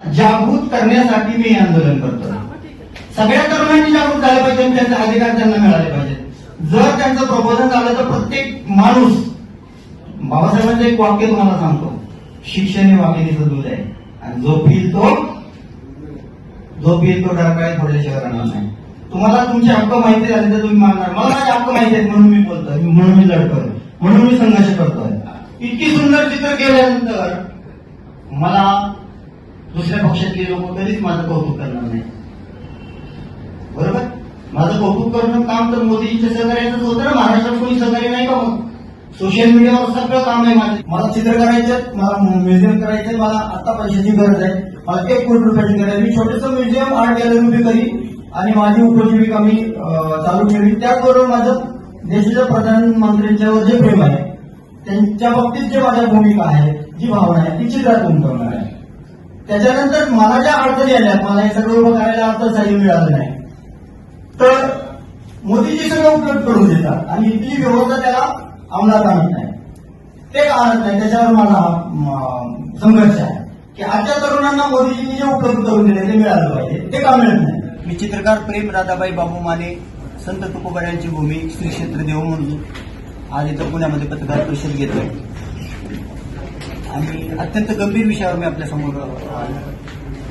जागृत करण्यासाठी मी आंदोलन करतो सगळ्या तरुणांनी जागृत झाले पाहिजे आणि त्यांचे अधिकार त्यांना मिळाले पाहिजेत जर त्यांचं प्रबोधन झालं तर प्रत्येक माणूस बाबासाहेबांचं एक वाक्य तुम्हाला सांगतो. शिक्षण हे वाकिनीचं दूध आहे. आणि जो पिल तो जो पिल तो डरकाळी थोड्याशिवाय राहणार नाही. तुम्हाला तुमचे हक्क माहिती झाले तर तुम्ही मानणार. मला माझे हक्क माहिती आहेत म्हणून मी बोलतोय. म्हणून मी लढतोय. म्हणून मी संघर्ष करतोय. इतकी सुंदर चित्र केल्यानंतर मला दुसऱ्या पक्षातले लोक कधीच माझं कौतुक करणार नाही. बरोबर? माझं कौतुक करणं काम तर मोदींच्या सहकार्याचंच होतं ना महाराष्ट्रात कोणी सहकार्य नाही का मग सोशल मीडियावर सगळं काम आहे माझं. मला चित्र करायचं मला म्युझियम करायचंय मला आता पैशाची गरज आहे. मला एक कोटी रुपयाची गरज आहे. मी छोटंसं म्युझियम आर्ट गॅलरी उभी करी आणि माझी उपजीविका मी चालू ठेवी त्याचबरोबर माझं देशाच्या प्रधानमंत्र्यांच्यावर जे प्रेम आहे त्यांच्या बाबतीत जे माझ्या भूमिका आहे जी भावना आहे ती चित्रात गुंतवणार आहे. त्याच्यानंतर मला ज्या अडचणी आल्या मला हे सगळं उभं करायला अर्थसहाय्य मिळालं नाही. तर मोदीजी सगळं उपलब्ध करून देतात आणि इथली व्यवस्था त्याला अंमलात आणत नाही. ते का आणत नाही त्याच्यावर माझा संघर्ष आहे. की आजच्या तरुणांना मोदीजींनी जे उपलब्ध करून दिले ते मिळालं पाहिजे. ते का मिळत नाही? मी चित्रकार प्रेम राधाबाई बाबू माने संत तुकोबड्यांची भूमी श्री क्षेत्र देव म्हणून आज इथं पुण्यामध्ये पत्रकार परिषद घेतोय. आणि अत्यंत गंभीर विषयावर मी आपल्यासमोर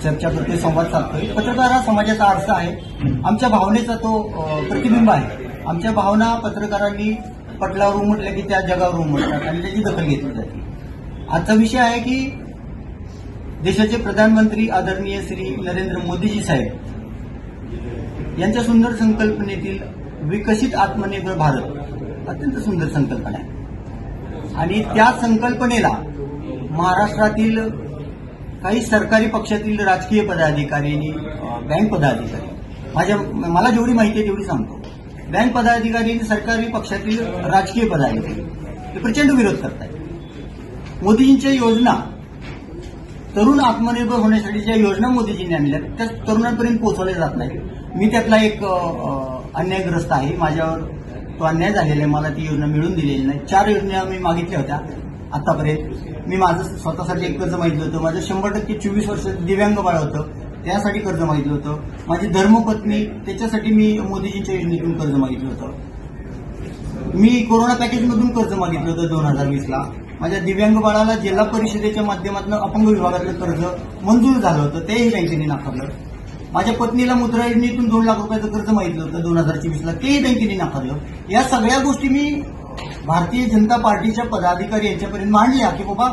चर्चा करतोय संवाद साधतोय. पत्रकार हा समाजाचा आरसा आहे. आमच्या भावनेचा तो प्रतिबिंब आहे. आमच्या भावना पत्रकारांनी पटलावर उमटल्या की त्या जगावर उमटतात आणि त्याची दखल घेतली जाते. आजचा विषय आहे की देशाचे प्रधानमंत्री आदरणीय श्री नरेंद्र मोदीजी साहेब यांच्या सुंदर संकल्पनेतील विकसित आत्मनिर्भर भारत अत्यंत सुंदर संकल्पना आहे. आणि त्या संकल्पनेला महाराष्ट्रातील काही सरकारी पक्षातील राजकीय पदाधिकारी आणि बँक पदाधिकारी माझ्या मला जेवढी माहिती आहे तेवढी सांगतो. बँक पदाधिकारी आणि सरकारी पक्षातील राजकीय पदाधिकारी हे प्रचंड विरोध करतात मोदीजींच्या योजना तरुण आत्मनिर्भर होण्यासाठी ज्या योजना मोदीजींनी आणल्या त्या तरुणांपर्यंत पोहोचवल्या जात नाही मी त्यातला एक अन्यायग्रस्त आहे. माझ्यावर तो अन्याय झालेला आहे. मला ती योजना मिळून दिलेली नाही. चार योजना मी मागितल्या होत्या. आतापर्यंत. मी माझं स्वतःसाठी एक कर्ज मागितलं होतं. माझं शंभर टक्के चोवीस वर्ष दिव्यांग बाळ होतं. त्यासाठी कर्ज मागितलं होतं. माझी धर्मपत्नी त्याच्यासाठी मी मोदीजींच्या योजनेतून कर्ज मागितलं होतं. मी कोरोना पॅकेजमधून कर्ज मागितलं होतं दोन हजार वीसला माझ्या दिव्यांग बाळाला जिल्हा परिषदेच्या माध्यमातून अपंग विभागातलं कर्ज मंजूर झालं होतं. तेही बँकेने नाकारलं. माझ्या पत्नीला मुद्रा योजनेतून दोन लाख रुपयाचं कर्ज मागितलं होतं दोन हजार चोवीसला तेही बँकेने नाकारलं. या सगळ्या गोष्टी मी भारतीय जनता पार्टीच्या पदाधिकारी यांच्यापर्यंत मांडल्या की बाबा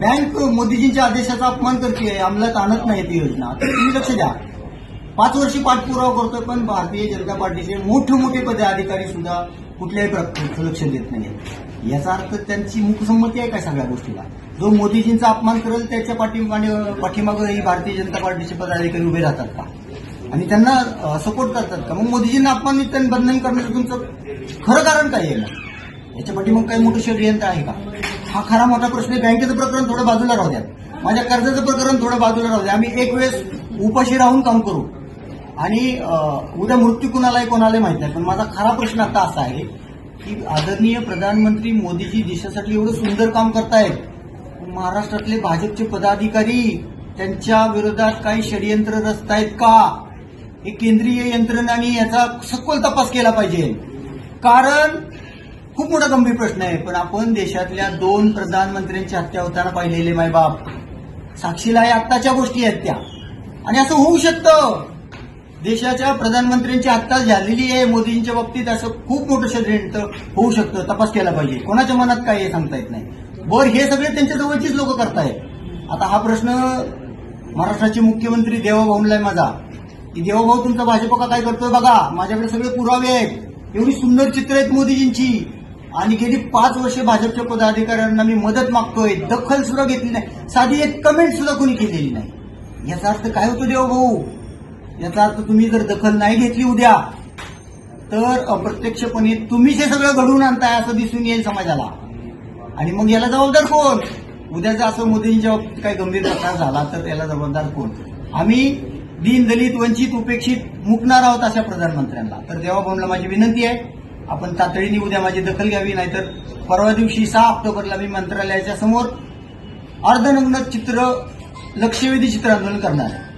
बँक मोदीजींच्या आदेशाचा अपमान करते अंमलात आणत नाही ती योजना. तर तुम्ही लक्ष द्या. पाच वर्षी पाठपुरावा करतोय पण भारतीय जनता पार्टीचे मोठे मोठे पदाधिकारी सुद्धा कुठल्याही प्रकारचं लक्ष देत नाही याचा अर्थ त्यांची मुखसंमती आहे काय सगळ्या गोष्टीला? जो मोदीजींचा अपमान करेल त्याच्या पाठीमागे पाठीमागं ही भारतीय जनता पार्टीचे पदाधिकारी उभे राहतात का? आणि त्यांना सपोर्ट करतात का? मग मोदीजींना अपमानित बंधन करण्याचं तुमचं खरं कारण काय आहे? ना याच्यापाठी मग काही मोठं षडयंत्र आहे का? हा खरा मोठा प्रश्न आहे. बँकेचं प्रकरण थोडं बाजूला राहू द्या. माझ्या कर्जाचं प्रकरण थोडं बाजूला राहू द्या. आम्ही एक वेळेस उपाशी राहून काम करू. आणि उद्या मृत्यू कुणालाही कोणालाही माहीत नाही. पण माझा खरा प्रश्न आता असा आहे की आदरणीय प्रधानमंत्री मोदीजी देशासाठी एवढं सुंदर काम करतायत. महाराष्ट्रातले भाजपचे पदाधिकारी त्यांच्या विरोधात काही षडयंत्र रचतायत का? हे केंद्रीय यंत्रणांनी याचा सखोल तपास केला पाहिजे. कारण खूप मोठा गंभीर प्रश्न आहे पण आपण देशातल्या दोन प्रधानमंत्र्यांची हत्या होताना पाहिलेले मायबाप साक्षीला आहे आत्ताच्या गोष्टी आहेत त्या. आणि असं होऊ शकतं. देशाच्या प्रधानमंत्र्यांची हत्या झालेली आहे मोदींच्या बाबतीत असं खूप मोठं षडयंत्र होऊ शकतं तपास केला पाहिजे. कोणाच्या मनात काय हे सांगता येत नाही. बर हे सगळे त्यांच्या जवळचीच लोक करतायत. आता हा प्रश्न महाराष्ट्राचे मुख्यमंत्री देवाभाऊला आहे माझा. की देवाभाऊ तुमचा भाजप का काय करतोय बघा? माझ्याकडे सगळे पुरावे आहेत. एवढी सुंदर चित्र आहेत मोदीजींची. आणि गेली पाच वर्ष भाजपच्या पदाधिकाऱ्यांना मी मदत मागतोय. दखल सुद्धा घेतली नाही. साधी एक कमेंट सुद्धा कोणी केलेली नाही. याचा अर्थ काय होतो देवभाऊ याचा अर्थ तुम्ही जर दखल नाही घेतली उद्या तर अप्रत्यक्षपणे तुम्हीच हे सगळं घडवून आणताय असं दिसून येईल समाजाला. आणि मग याला जबाबदार कोण? उद्या जर असं मोदींच्या बाबतीत काही गंभीर प्रकार झाला तर याला जबाबदार कोण? आम्ही दीन दलित वंचित उपेक्षित मुकणार आहोत अशा प्रधानमंत्र्यांना. तर देवाभाऊला माझी विनंती आहे आपण तातडीने उद्या माझी दखल घ्यावी नाहीतर परवा दिवशी सहा ऑक्टोबरला मी मंत्रालयाच्या समोर अर्धनग्न चित्र लक्षवेधी चित्र आंदोलन करणार आहे.